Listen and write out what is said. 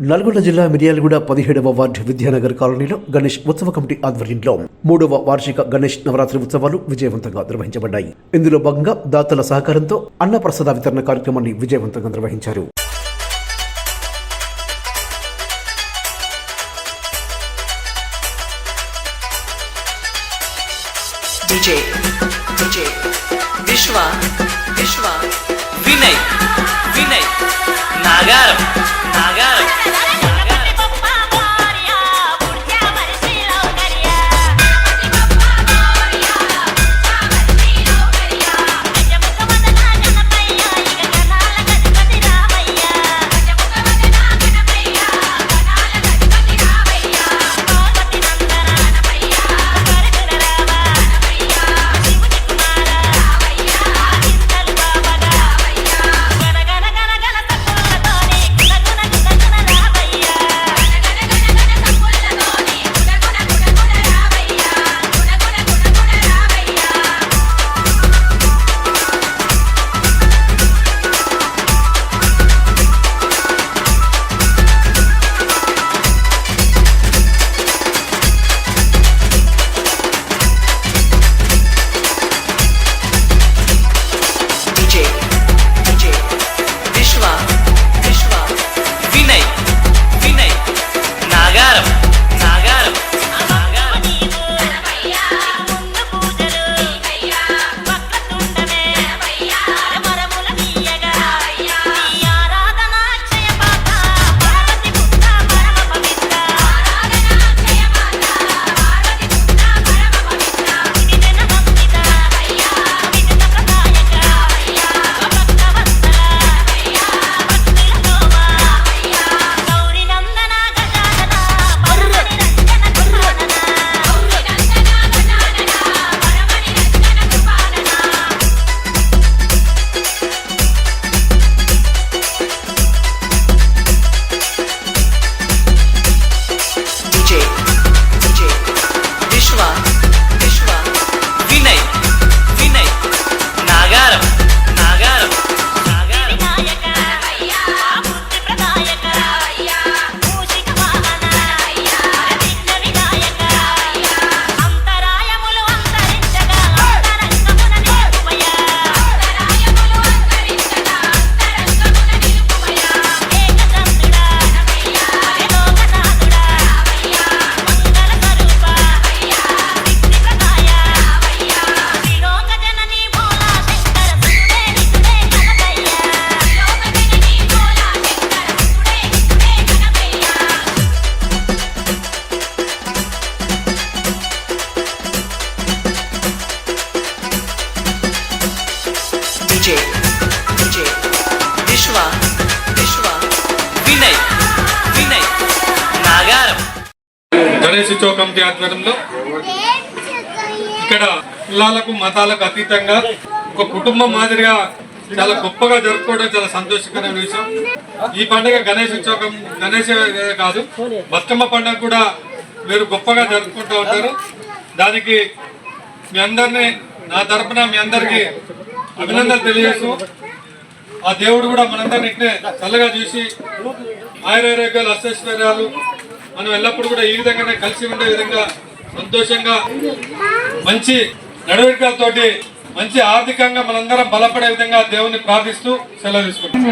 నల్గొండ జిల్లా మిర్యాలగూడ పదిహేడవ వార్డు విద్యానగర్ కాలనీలో గణేష్ ఉత్సవ కమిటీ ఆధ్వర్యంలో మూడవ వార్షిక గణేష్ నవరాత్రి ఉత్సవాలు విజయవంతంగా నిర్వహించబడ్డాయి. ఇందులో భాగంగా దాతల సహకారంతో అన్నప్రసాద వితరణ కార్యక్రమాన్ని విజయవంతంగా నిర్వహించారు. విశ్వ విశ్వ. కమిటీ ఆధ్వర్యంలో ఇక్కడ కులాలకు మతాలకు అతీతంగా ఒక కుటుంబం మాదిరిగా చాలా గొప్పగా జరుపుకోవడం చాలా సంతోషకరమైన విషయం. ఈ పండుగ గణేష్ ఉత్సవం గణేష్ కాదు బతుకమ్మ పండుగ కూడా మీరు గొప్పగా జరుపుకుంటూ ఉంటారు. దానికి మీ అందరినీ నా తరపున మీ అందరికీ అభినందనలు తెలియజేస్తూ ఆ దేవుడు కూడా మనందరినీ చల్లగా చూసి ఆయురారోగ్యాలు అష్టైశ్వర్యాలు మనం ఎల్లప్పుడూ కూడా ఈ విధంగానే కలిసి ఉండే విధంగా సంతోషంగా మంచి నడవడికలతోటి మంచి ఆర్థికంగా మనందరం బలపడే విధంగా దేవుని ప్రార్థిస్తూ సెలవు తీసుకుంటాం